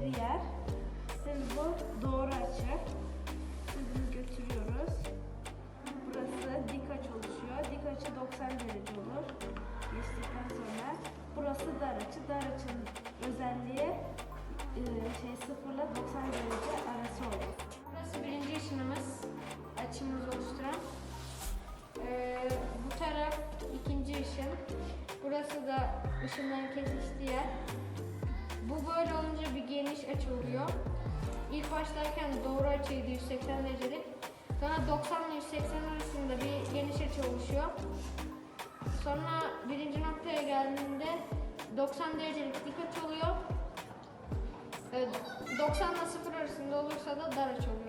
yer. Şimdi bu doğru açı. Bunu götürüyoruz. Burası dik açı oluşuyor. Dik açı 90 derece olur. Geçtikten sonra burası dar açı. Dar açının özelliği e, şey sıfırla 90 derece arası olur. Burası birinci ışınımız. Açımızı oluşturan. Ee, bu taraf ikinci ışın. Burası da ışınların kesiştiği yer. Bu böyle olunca bir açı oluyor. İlk başlarken doğru açıydı 180 derecelik. Sonra 90 ile 180 arasında bir geniş açı oluşuyor. Sonra birinci noktaya geldiğinde 90 derecelik dik açı oluyor. Ee, 90 ile 0 arasında olursa da dar açı oluyor.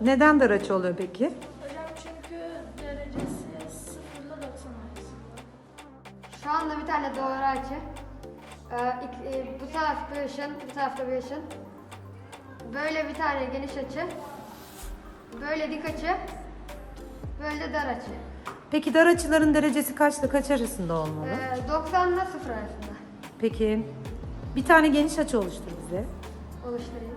Neden dar açı oluyor peki? Hocam çünkü derecesi 0 ile 90 arasında. Şu anda bir tane doğru açı. Ee, e, bu taraf bir ışın, bu tarafta bir ışın. Böyle bir tane geniş açı. Böyle dik açı. Böyle de dar açı. Peki dar açıların derecesi kaçla kaç arasında olmalı? Ee, 90 ile 0 arasında Peki bir tane geniş açı oluştur bize. oluşturuyor.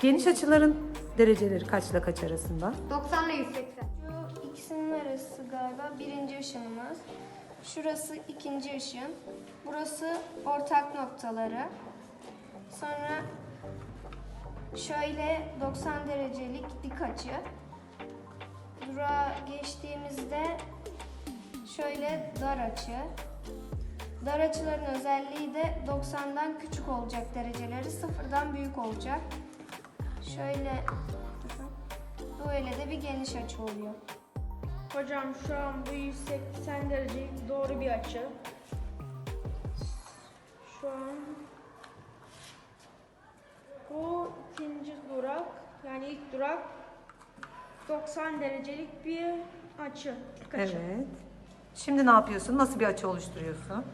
Geniş açıların dereceleri kaçla kaç arasında? 90 ile 180. Şu ikisinin arası galiba birinci ışınımız. Şurası ikinci ışın. Burası ortak noktaları. Sonra şöyle 90 derecelik dik açı. Durağa geçtiğimizde şöyle dar açı. Dar açıların özelliği de 90'dan küçük olacak dereceleri, sıfırdan büyük olacak. Şöyle böyle de bir geniş açı oluyor. Hocam şu an bu 180 derece doğru bir açı. Şu an bu ikinci durak yani ilk durak 90 derecelik bir açı. dik açı. Evet. Şimdi ne yapıyorsun? Nasıl bir açı oluşturuyorsun?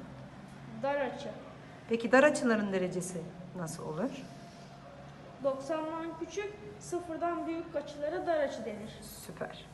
Dar açı. Peki dar açıların derecesi nasıl olur? 90'dan küçük, sıfırdan büyük açılara dar açı denir. Süper.